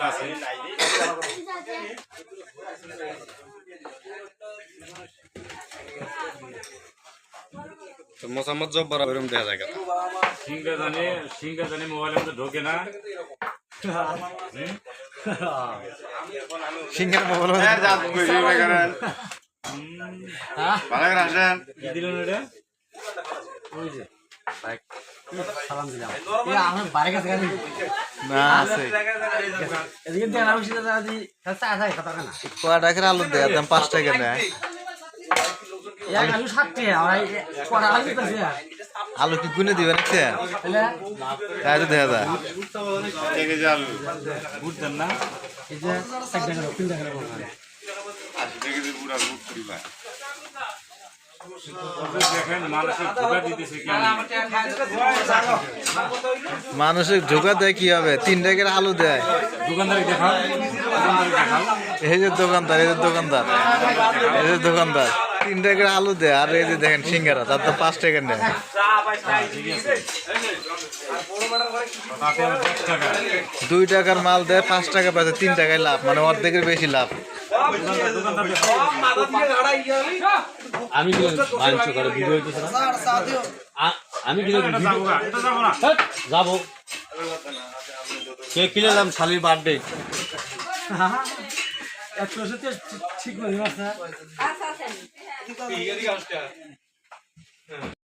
একটা আছে। তো মোসাম্মদ জব্বার এরকম দেখা যায় কেন? সিংহা জানে সিংহা জানে মোবাইলের মধ্যে ঢোকে না। সিংহের মোবাইল কি দিলেন এটা সালাম দিলাম এ আলু দেয় দাম পাঁচ টাকা নেয় এক আলু কি গুনে দিবে নাকি? তাহলে তাই তো দেখা যায়। না মানুষের ঢোকা দেয় কি হবে? তিন টাকার আলু দেয়। এই যে দোকানদার, এই যে দোকানদার, এই যে দোকানদার। তিন টাকার আলু দেয়। আর এই যে দেখেন সিঙ্গারা, তার তো পাঁচ টাকা নেয়। দুই টাকার মাল দেয়, পাঁচ টাকা পাচ্ছে তিন টাকায় লাভ মানে অর্ধেকের বেশি লাভ। আমি কিনে মাংস করে ভিডিও হইতেছে না? আমি কিনে যাব। কেক কিনে দাম শালির বার্থডে ঠিক নয় আচ্ছা আচ্ছা।